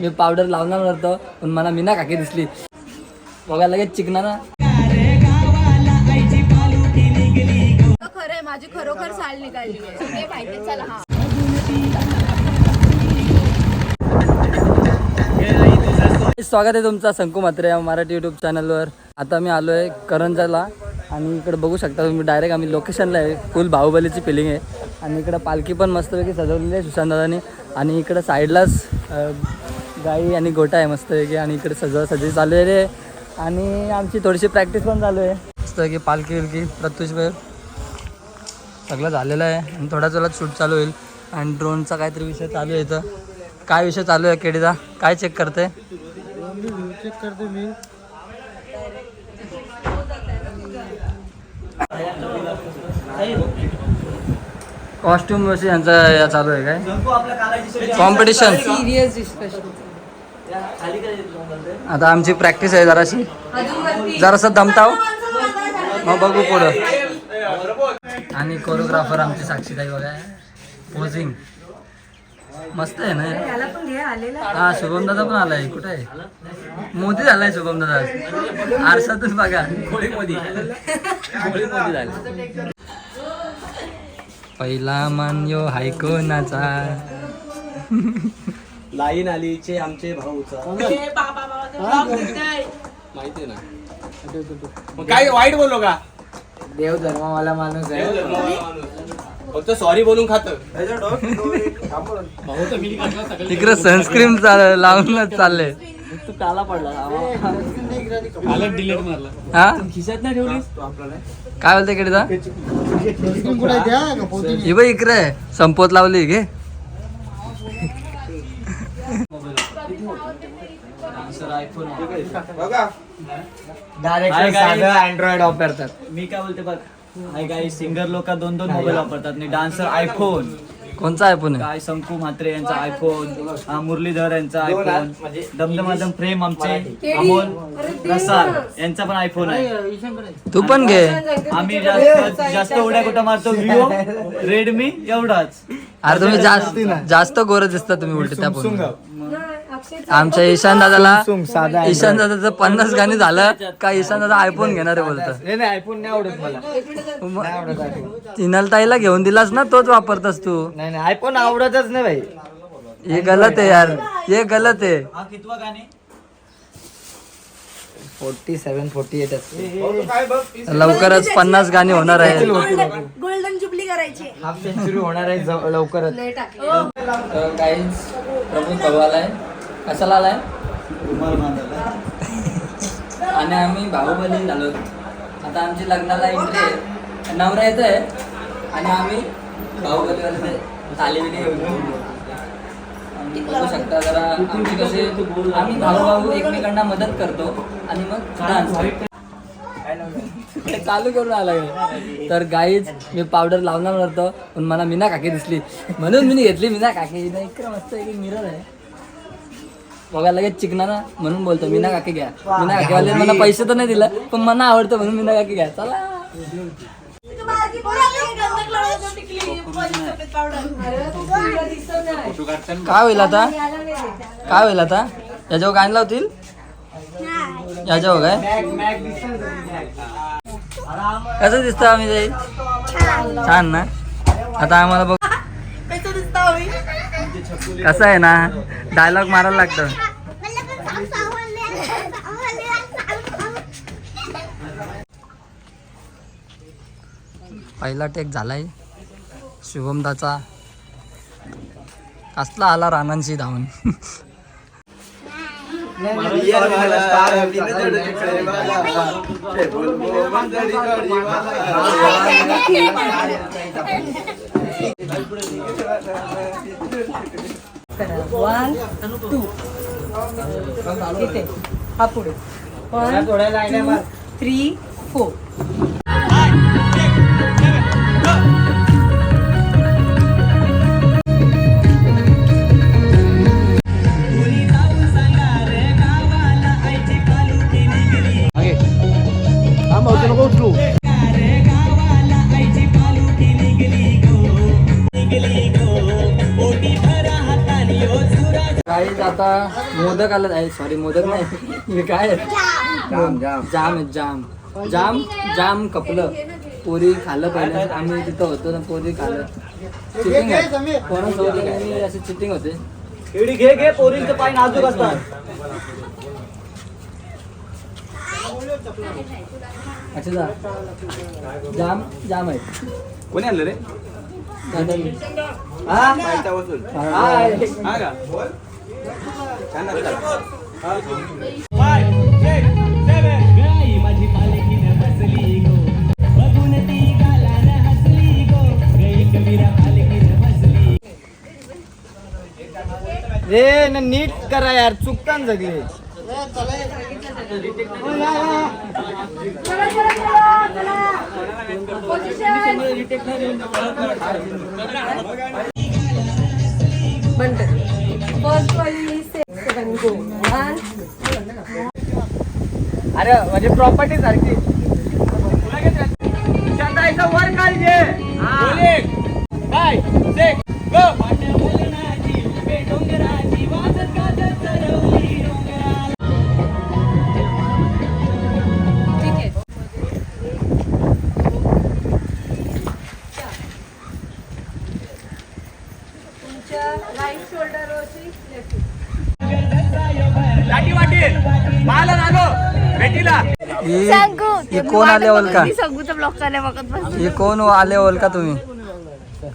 मी powder लावणार नव्हतं पण मला मीना काकी दिसली. बघा लगेच चिकना ना. खरंय माझी खरोखर साल निघाली आहे. ते माहिती चला हा. स्वागत आहे तुमचा संकू मात्रे या मराठी यूट्यूब चॅनलवर आता मी आलो आहे करंजाला आणि इकडे बघू शकता तुम्ही डायरेक्ट आम्ही लोकेशनला आहे. फुल बाहुबलीची फिलिंग आहे. आणि इकडं पालखी पण मस्तपैकी सजवलेली आहे सुशांतदादानी. आणि इकडं साईडलाच गाई आणि गोटा आहे मस्तपैकी आणि इकडे सजव सजवी चालू आहे रे. आणि आमची थोडीशी प्रॅक्टिस पण चालू आहे. मस्तपैकी पालखी विलकी प्रत्युषभर सगळं झालेलं आहे आणि थोड्याच वेळात शूट चालू होईल. आणि ड्रोनचा काहीतरी विषय चालू आहे इथं. काय विषय चालू आहे केडीचा? काय चेक करते? चेक करते मी कॉस्ट्युम यांचा चालू आहे काय? कॉम्पिटिशन सिरियस डिस्कशन आता आमची प्रॅक्टिस आहे जराशी. जरासं दमताव. मग बघू पुढं. आणि कोरिओग्राफर आमची साक्षीताई बघा. पोझिंग मस्त आहे ना? हा शुभम दादा पण आलाय. कुठे आहे? मोदी झालाय शुभम दादा आरशातून बघा मोदी. मोदी झाले. पहिला मान यो हायकोनाचा. लाईन आलीचे आमचे भाऊचा माहिती ना? मग काय वाईट बोललो का? देव धर्मावाला माणूस आहे. फक्त सॉरी बोलून खात. तिकडे सनस्क्रीन लावूनच चालले. तू काला पडला. डिलीट मारला. हा? खिशात नाही ठेवलीस काय बोलते इकडे ही? बाई इकडे संपत लावली घे. डायरेक्ट साधं अँड्रॉइड वापरतात. मी काय बोलते बघ. हाय काही सिंगर लोक दोन दोन मोबाईल वापरतात. आणि डान्सर आयफोन कोणचा आहे? पुणे काय संकू म्हात्रे यांचा आयफोन हा, मुरलीधर यांचा आयफोन दमदमादम प्रेम आमचे अमोल प्रसाद यांचा पण आयफोन आहे. तू पण घे. आम्ही जास्त जास्त उड्या कुठं मारतो? विवो रेडमी एवढाच. अरे तुम्ही जास्त जास्त. गोर दिसता तुम्ही उलट त्या फोन आमच्या ईशान दादाला ईशान दादाचं पन्नास गाणी झालं का ईशान दादा आयफोन घेणार आहे बोलत? नाही नाही आयफोन नाही आवडत मला. तिनाल ताईला घेऊन दिलास ना तोच वापरतास तू. नाही नाही आयफोन आवडतच नाही भाई हे गलत आहे यार हे गलत आहे. हा फोर्टी सेवन फोर्टी एट लवकरच पन्नास गाणी होणार आहे गोल्डन जुबली करायची. हाफ सेंचुरी होणार आहे जव- लवकरच. प्रभू प्रभू आलाय कशाला आलाय? आणि आम्ही बाहुबली झालो. आता आमची लग्नाला एंट्री आहे. नवरा येत आहे. आणि आम्ही घेऊन गेलो. आणि बघू शकता जरा आमची कसे आम्ही भाऊ भाऊ एकमेकांना मदत करतो. आणि मग डान्स चालू करून आला. तर गाईच मी पावडर लावणार नव्हतं पण मला मीना काकी दिसली. म्हणून मी घेतली मीना काकी इकडं मस्त एक मिरर आहे. बघा लगेच चिकना ना म्हणून बोलतो मीना काकी घ्या. मीना काकीवाले मला पैसे तर नाही दिलं पण मला आवडतं म्हणून मीना काकी घ्या. चला. काय होईल आता? काय होईल आता? याच्यावर गाणी लावतील? याच्यावर काय? कसं दिसतं आम्ही जाईल? छान ना? आता आम्हाला बघ कसं आहे ना? डायलॉग मारायला लागतं. पहिला टेक झालाय शुभमदाचा. कसला आला रानांशी धावून? वन टू इथे. हा पुढे. वन टू थ्री फोर आता मोदक आलं आहे सॉरी मोदक नाही. काय? आहे? जाम. आहे जाम. जाम जाम कपलं. पोरी खाल्लं पहिले आम्ही तिथं होतो ना पोरी खाल्लं. चिटिंग आहे. कोणासोबत असे चिटिंग होते. एवढी घे घे पोरींचं पाय नाजूक असतात. अच्छा जा जाम जाम आहे कोणी आणलं रे. हा. हा का. रे ना नीट करा यार चुकता चुकतान सगळे अरे म्हणजे प्रॉपर्टी सारखी. वर काढजे ही ही कोण आले बघत बस. ही कोण आले तुम्ही?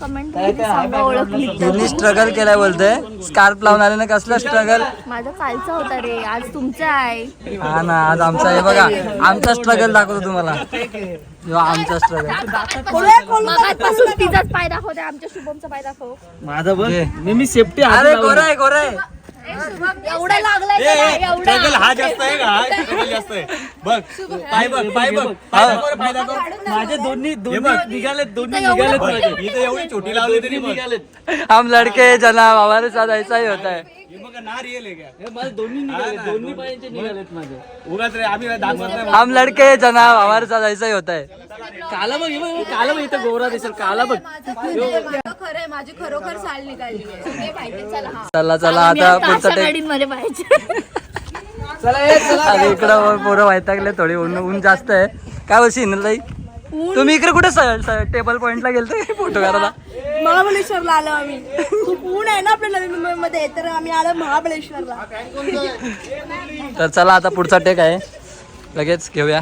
कमेंट सांगा ओळखली त्यांनी स्ट्रगल केलाय बोलते स्कार्फ लावून आले ना कसला स्ट्रगल माझा कालचा होता रे आज तुमचा आहे. हा ना आज आमचा हे बघा आमचा स्ट्रगल दाखवतो तुम्हाला. ह्यो आमचा स्ट्रगल तिचाच पाय दाखवते आमच्या शुभमचा पाय दाखव. माझं बघ. मी मी सेफ्टी अरे गोराय गोराय एवढा लागलाय स्ट्रगल हा जास्त आहे का? हा जास्त आहे. बघ पाय बघ पाय बघ पाय दाखव रे, पाय दाखव. माझे दोन्ही. दोन्ही निघालेत दोन्ही इथं निघालेत एवढं माझे इथं एवढी छोटी लावली तरी बघ. निघालेत. हम लड़के जना हमारे साथ ऐसा ही होता है हे बघ ना रिअल आहे का हे माझे दोन्ही निघाले दोन्ही पायांचे निघालेत माझे. उगाच रे आम्ही दाखवत नाही. हम लड़के जना हमारे साथ ऐसा ही होता है काला बघ हे बघ काला बघ इथं गोरा दिसेल काला बघ खरंय माझी खरोखर साल निघाली आहे. सगळे माहिती चला हा. चला चला आता पुढचा टेक गाडीमध्ये पाहिजे अरे इकडं पोरं वैतागले थोडी ऊन ऊन जास्त आहे. काय वर्षी ताई? तुम्ही इकडे कुठे टेबल पॉइंटला गेलते? फोटो काढायला? महाबळेश्वरला आलो आम्ही. खूप ऊन आहे ना आपल्या नवी मुंबईमध्ये तर आम्ही आलो महाबळेश्वरला. तर चला आता पुढचा टेक आहे. लगेच घेऊया.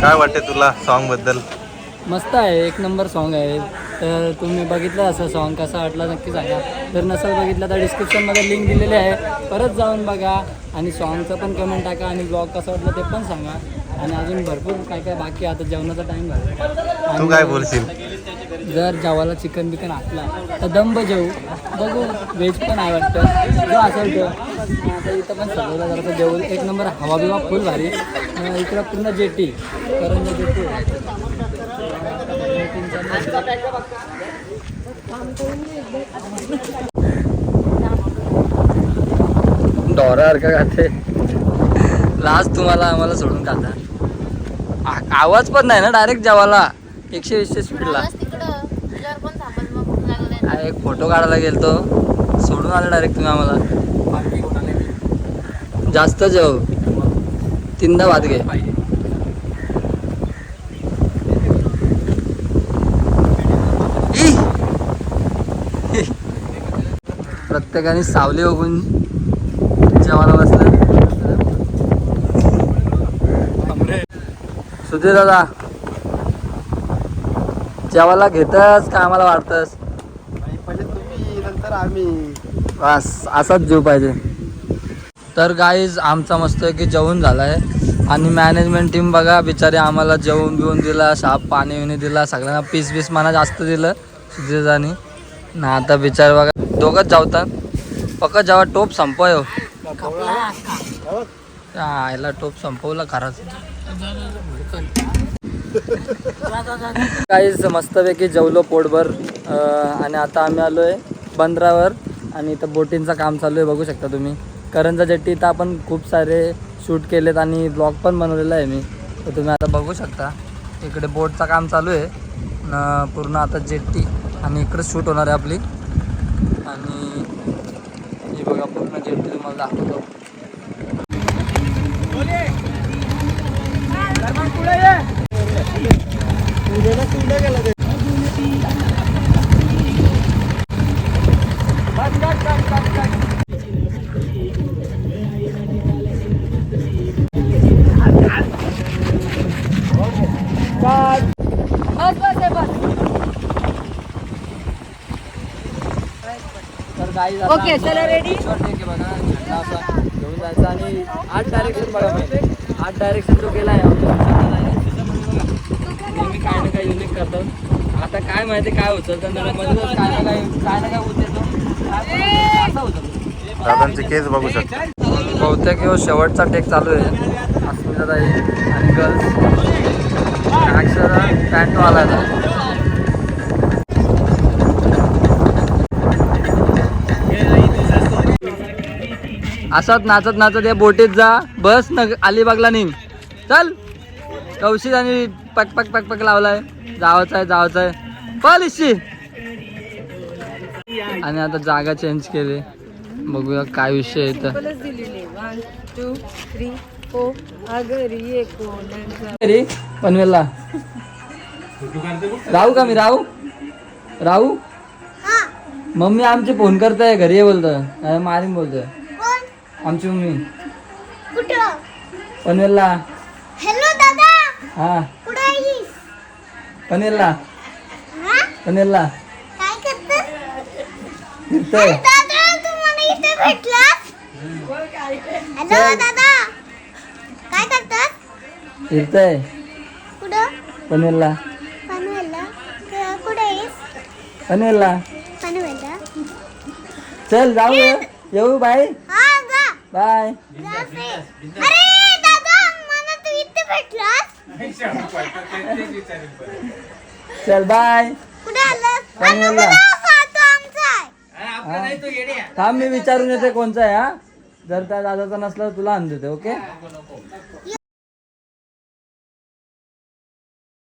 काय वाटते तुला सॉन्गबद्दल? मस्त आहे एक नंबर सॉन्ग आहे. तर तुम्ही बघितलं असं सॉन्ग कसा वाटला नक्की सांगा. जर नसेल बघितलं तर डिस्क्रिप्शनमध्ये लिंक दिलेली आहे. परत जाऊन बघा आणि सॉन्गचं पण कमेंट टाका आणि ब्लॉग कसं वाटलं ते पण सांगा. आणि अजून भरपूर काय काय बाकी आहे आता जेवणाचा टाईम झाला. तू काय बोलशील? जर जेवायला चिकन बिकन असला तर दंब जेवू बघू व्हेज पण आहे वाटतं. जो असेल तो. आता इथं पण सगळं जरा जेवू एक नंबर हवा बिवा फुल भारी. इकडं पूर्ण जेटी. करंजा जेटी. डॉरासारखं खाते लास्ट तुम्हाला आम्हाला सोडून खाता आवाज पण नाही ना डायरेक्ट जेवायला. एकशे वीसशे स्पीडला एक फोटो काढायला गेलतो. सोडून आलं डायरेक्ट तुम्ही आम्हाला. जास्त जेव. तीनदा भात घे. प्रत्येकाने सावली बघून जेवायला बसलं. सुधीर दादा जेवायला घेतस का आम्हाला वाटतस बस असाच जीव पाहिजे. तर गाईज आमचा मस्त की जेवण झालाय. आणि मॅनेजमेंट टीम बघा बिचारे आम्हाला जेवण बिवून दिला साप पाणी विणी दिला सगळ्यांना पीस पीस म्हणा जास्त दिलं सुधीरदानी ना आता बिचार बघा. दोघंच जावतात फक्त जेव्हा टोप संपवाय हो आयला टोप संपवला खराच. काहीच मस्तपैकी जेवलो पोटभर आणि आता आम्ही आलोय बंदरावर आणि इथं बोटिंगचं काम चालू आहे बघू शकता तुम्ही. करंजा जेट्टी इथं आपण खूप सारे शूट केलेत आणि ब्लॉग पण बनवलेला आहे मी. तर तुम्ही आता बघू शकता इकडे बोटचं काम चालू आहे. पूर्ण आता जेट्टी आणि इकडे शूट होणार आहे आपली आणि ही ते तुम्हाला दाखवतो. पुढे काही Okay, चला ready? बघा झेंडा असा घेऊन जायचा आणि आठ डायरेक्शन बघा आठ डायरेक्शन जो केला आहे नेहमी काय ना काय युनिक करतात. आता काय माहिती काय होतं तर मधूनच काय ना काय काय ना काय होते होतं. दादांचे केस बघू शकता. बहुतेक शेवटचा टेक चालू आहे. अस्मिताताई आणि गर्ल्स अक्षरा पॅन्टवाला असाच नाचत नाचत या बोटीत जा. बस न अलिबागला निघ. चल. कौशिक आणि पक पक पक पक लावलाय. जावाचं आहे जावाचं आहे पॉलिशी आणि आता जागा चेंज केली. बघूया काय विषय आहे इथं. बोलच दिलेली. वन टू थ्री फोर अगरी ये कोणाचा रे पनवेलला. राहू का मी? राहू? राहू? मम्मी आमची फोन करताय. घरी ये बोलतोय. मारिन बोलतोय. आमची मम्मी. कुठं? पनवेलला हॅलो दादा. हा. कुठं आहेस? पनवेलला हा? पनवेलला काय करतोस फिरतोय. दादा तू मला इथे भेटलास? हॅलो दादा. काय करतोस? फिरतोय. कुठं? पनवेलला पनवेलला क- कुठं आहेस? पनवेलला पनवेलला चल जाऊ येऊ बाय हा? बाय. अरे दादा मला तू इथे भेटलास. चल बाय. कुठे आलास? पनवेलला तो आमचा आहे. थांब मी विचारून येते कोणचा आहे हा. जर त्या दादाचा नसला तर तुला आणून देते ओके?